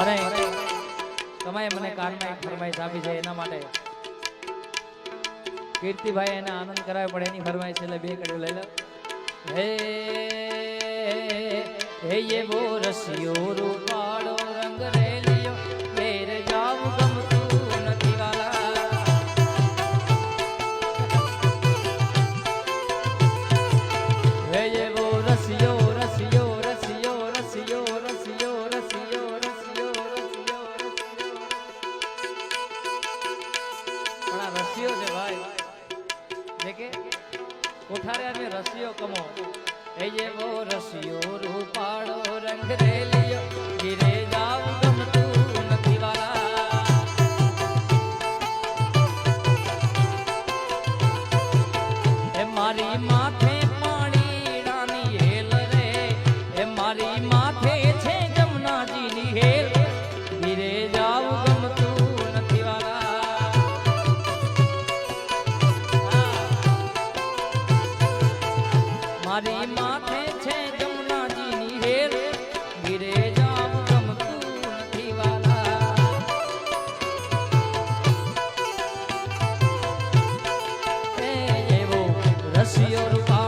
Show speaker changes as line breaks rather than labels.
અને તમે મને કારમાં એક ફરમાઈશ આપી છે એના માટે કીર્તિભાઈ એને આનંદ કરાવે પણ એની ફરમાઈશ એટલે બે કડ્યું લઈ લો હે હે એવો રસિયો રૂપાળો રંગ રેલિયો રસિયો છે ભાઈ. કે કોઠારે અમે રસીઓ કમો. એ જે બહુ રસીઓ રૂપાળો રંગ રેલિયો એ મારી માથે પાણી રાની હેલ રે. એ મારી મારી માથે છે જમનાજીની હેલ ધીરે જાવ ગમતું નથી વાલા એવો રસિયો રૂપા